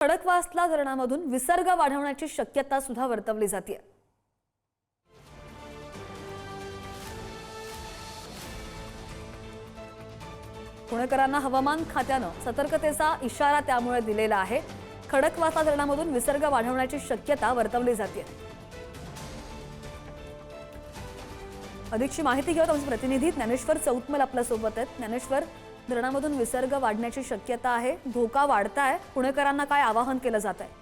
खडकवासला धरणामधून विसर्ग वाढवण्याची शक्यता सुद्धा वर्तवली जाते पुणेकरांना हवामान खात्यानं सतर्कतेचा इशारा त्यामुळे दिलेला आहे. खडकवासला धरणामधून विसर्ग वाढवण्याची शक्यता वर्तवली जाते अधिकची माहिती घेऊन आमचे प्रतिनिधी ज्ञानेश्वर चौतमल आपल्यासोबत आहेत. ज्ञानेश्वर धरणामधून विसर्ग वाढण्याची शक्यता आहे धोका वाढताय पुणेकरांना काय आवाहन केलं जात आहे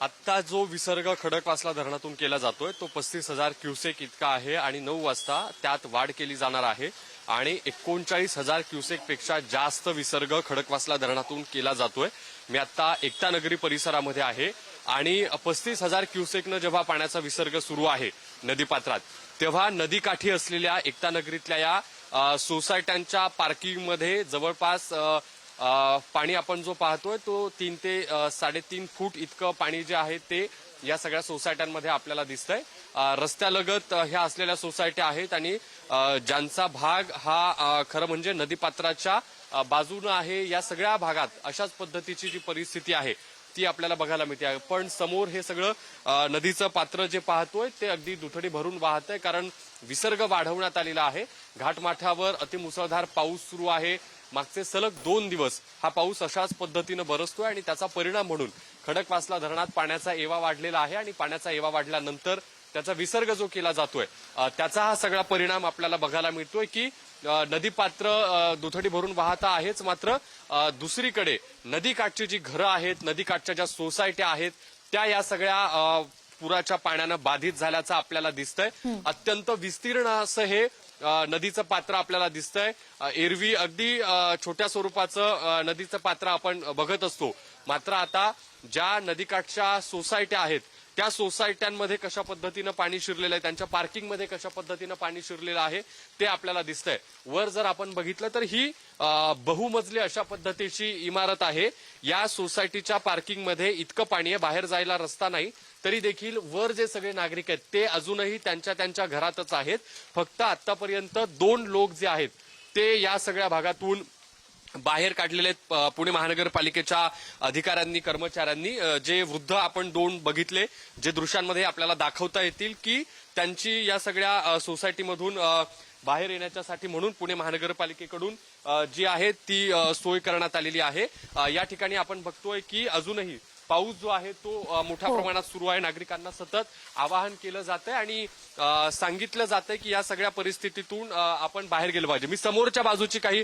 आत्ता जो विसर्ग खडकवासला धरणातून केला जातोय तो पस्तीस हजार क्युसेक इतका आहे आणि नऊ वाजता त्यात वाढ केली जाणार आहे आणि एकोणचाळीस हजार क्युसेकपेक्षा जास्त विसर्ग खडकवासला धरणातून केला जातोय. मी आता एकता नगरी परिसरामध्ये आहे आणि पस्तीस हजार क्युसेकनं जेव्हा पाण्याचा विसर्ग सुरू आहे नदीपात्रात तेव्हा नदीकाठी असलेल्या एकता नगरीतल्या या सोसायट्यांच्या पार्किंगमध्ये जवळपास अ, पाणी आपण जो पाहतोय तो तीन ते साडेतीन फूट इतकं पाणी जे आहे ते या सगळ्या सोसायट्यांमध्ये आपल्याला दिसतंय. रस्त्यालगत ह्या असलेल्या सोसायट्या आहेत आणि ज्यांचा भाग हा खरं म्हणजे नदीपात्राच्या बाजूनं आहे या सगळ्या भागात अशाच पद्धतीची जी परिस्थिती आहे ती आपल्याला बघायला मिळते आहे. पण समोर हे सगळं नदीचं पात्र जे पाहतोय ते अगदी दुथडी भरून वाहत आहे कारण विसर्ग वाढवण्यात आलेला आहे घाटमाथ्यावर अतिमुसळधार पाऊस सुरू आहे मागचे सलग दोन दिवस हा पाऊस अशाच पद्धतीनं बरसतोय आणि त्याचा परिणाम म्हणून खडकवासला धरणात पाण्याचा एवा वाढलेला आहे आणि पाण्याचा एवा वाढल्यानंतर त्याचा विसर्ग जो केला जातोय त्याचा हा सगळा परिणाम आपल्याला बघायला मिळतोय की नदीपात्र अ, दुथडी भरून वाहता आहेच मात्र दुसरीकडे नदीकाठची जी घरं आहेत नदीकाठच्या ज्या सोसायट्या आहेत त्या या सगळ्या पुराच्या पाण्यानं बाधित झाल्याचं आपल्याला दिसतंय. अत्यंत विस्तीर्ण असं हे नदीचं पात्र आपल्याला दिसतंय. एरवी अगदी छोट्या स्वरूपाचं नदीचं पात्र आपण बघत असतो. मात्र आता ज्या नदीकाठच्या सोसायट्या आहेत त्या सोसायट्यांमध्ये कशा पद्धतीनं पाणी शिरलेलं आहे त्यांच्या पार्किंगमध्ये कशा पद्धतीनं पाणी शिरलेलं आहे ते आपल्याला दिसतंय. वर जर आपण बघितलं तर ही बहुमजली अशा पद्धतीची इमारत आहे. या सोसायटीच्या पार्किंगमध्ये इतकं पाणी आहे बाहेर जायला रस्ता नाही. तरी देखील वर जे सगळे नागरिक आहेत ते अजूनही त्यांच्या त्यांच्या घरातच आहेत. फक्त आतापर्यंत दोन लोक जे आहेत ते या सगळ्या भागातून बाहेर काढलेले आहेत पुणे महानगरपालिकेच्या अधिकाऱ्यांनी कर्मचाऱ्यांनी जे वृद्ध आपण दोन बघितले जे दृश्यांमध्ये आपल्याला दाखवता येतील की त्यांची या सगळ्या सोसायटीमधून बाहेर येण्याच्यासाठी म्हणून पुणे महानगरपालिकेकडून जी आहे ती सोय करण्यात आलेली आहे. या ठिकाणी आपण बघतोय की अजूनही पाऊस जो आहे तो मोठ्या प्रमाणात सुरू आहे. नागरिकांना सतत आवाहन केलं जातंय आणि अ, सांगितलं जातंय की या सगळ्या परिस्थितीतून आपण बाहेर गेलं पाहिजे. मी समोरच्या बाजूची काही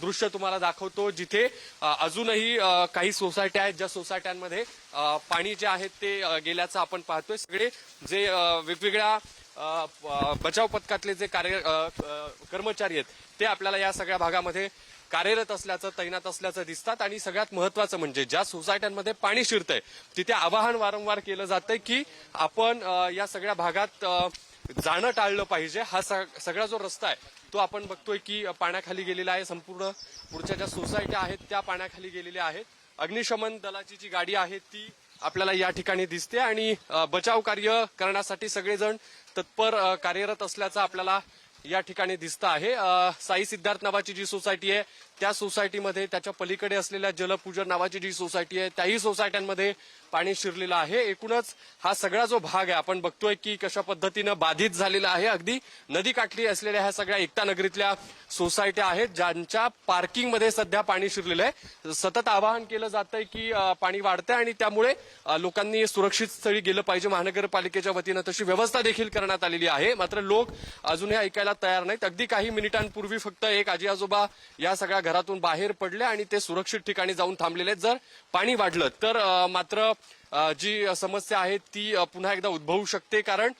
दृश्य तुम्हाला दाखवतो जिथे अजूनही काही सोसायट्या आहेत ज्या सोसायट्यांमध्ये पाणी जे आहे ते गेल्याचं आपण पाहतोय. सगळे जे वेगवेगळ्या बचाव पथकातले जे कार्य कर्मचारी आहेत ते आपल्याला या सगळ्या भागामध्ये कार्यरत असल्याचं तैनात असल्याचं दिसतात. आणि सगळ्यात महत्वाचं म्हणजे ज्या सोसायट्यांमध्ये पाणी शिरतंय तिथे आवाहन वारंवार केलं जातंय की आपण या सगळ्या भागात जाणं टाळलं पाहिजे. हा सगळा जो रस्ता आहे तो आपण बघतोय की पाण्याखाली गेलेला आहे संपूर्ण. पुढच्या ज्या सोसायट्या आहेत त्या पाण्याखाली गेलेल्या आहेत. अग्निशमन दलाची जी गाडी आहे ती आपल्याला या ठिकाणी दिसते आणि बचाव कार्य करण्यासाठी सगळेजण तत्पर कार्यरत असल्याचं आपल्याला या ठिकाणी दिसत आहे. साई सिद्धार्थ नावाची जी सोसायटी आहे त्या सोसायटीमध्ये त्याच्या पलीकडे असलेल्या जलपूजन नावाची जी सोसायटी आहे त्याही सोसायट्यांमध्ये पाणी शिरलेलं आहे. एकूणच हा सगळा जो भाग आहे आपण बघतोय की कशा पद्धतीनं बाधित झालेला आहे. अगदी नदीकाठी असलेल्या ह्या सगळ्या एकता नगरीतल्या सोसायट्या आहेत ज्यांच्या पार्किंगमध्ये सध्या पाणी शिरलेलं आहे. सतत आवाहन केलं जातंय की पाणी वाढतंय आणि त्यामुळे लोकांनी सुरक्षित स्थळी गेलं पाहिजे. महानगरपालिकेच्या वतीनं तशी व्यवस्था देखील करण्यात आलेली आहे. मात्र लोक अजूनही ऐकायला तयार नाहीत. अगदी काही मिनिटांपूर्वी फक्त एक आजी आजोबा या सगळ्या घरातून बाहेर पडले आणि ते सुरक्षित ठिकाणी जाऊन थांबलेले आहेत. जर पाणी वाढलं तर मात्र जी समस्या आहे ती पुन्हा एकदा उद्भवू शकते. कारण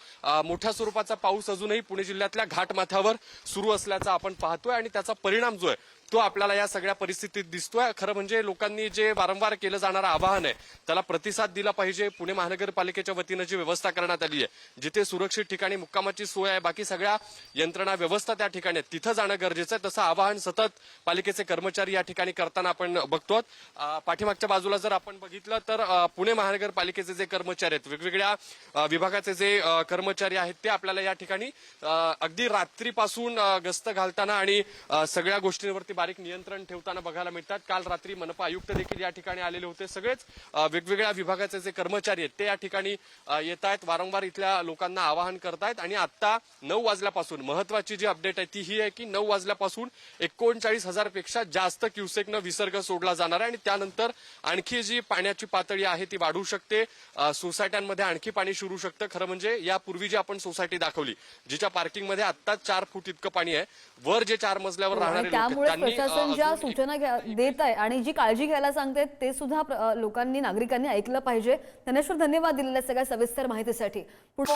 मोठ्या स्वरूपाचा पाऊस अजूनही पुणे जिल्ह्यातल्या घाटमाथ्यावर सुरू असल्याचा आपण पाहतोय आणि त्याचा परिणाम जो आहे तो आपल्याला या सगळ्या परिस्थितीत दिसतोय. खरं म्हणजे लोकांनी जे वारंवार केलं जाणारं आवाहन आहे त्याला प्रतिसाद दिला पाहिजे. पुणे महानगरपालिकेच्या वतीनं जी व्यवस्था करण्यात आली आहे जिथे सुरक्षित ठिकाणी मुक्कामाची सोय आहे बाकी सगळ्या यंत्रणा व्यवस्था त्या ठिकाणी आहेत. तिथं जाणं गरजेचं आहे. तसं आवाहन सतत पालिकेचे कर्मचारी या ठिकाणी करताना आपण बघतो पाठीमागच्या बाजूला जर आपण बघितलं तर पुणे महानगरपालिकेचे जे कर्मचारी आहेत वेगवेगळ्या विभागाचे जे कर्मचारी आहेत ते आपल्याला या ठिकाणी अगदी रात्रीपासून गस्त घालताना आणि सगळ्या गोष्टींवरती बारीक नियंत्रण ठेवताना बघायला मिळतात. काल रात्री मनपा आयुक्त देखील या ठिकाणी आलेले होते. सगळेच वेगवेगळ्या विभागाचे जे कर्मचारी आहेत ते या ठिकाणी येत आहेत वारंवार इथल्या लोकांना आवाहन करतायत आणि आता नऊ वाजल्यापासून महत्वाची जी अपडेट आहे ती ही आहे की नऊ वाजल्यापासून एकोणचाळीस हजारपेक्षा जास्त क्युसेकनं विसर्ग सोडला जाणार आहे. आणि त्यानंतर आणखी जी पाण्याची पातळी आहे ती वाढू शकते. सोसायट्यांमध्ये आणखी पाणी शिरू शकतं. खरं म्हणजे यापूर्वी जी आपण सोसायटी दाखवली जिच्या पार्किंगमध्ये आत्ताच चार फूट इतकं पाणी आहे. वर जे चार मजल्यावर राहणारे लोक त्यांनी, प्रशासन ज्या सूचना घ्या- देत आहे आणि जी काळजी घ्यायला सांगते ते सुद्धा लोकांनी नागरिकांनी ऐकलं पाहिजे. ज्ञानेश्वर धन्यवाद दिलेल्या सगळ्या सविस्तर माहितीसाठी. पुढ-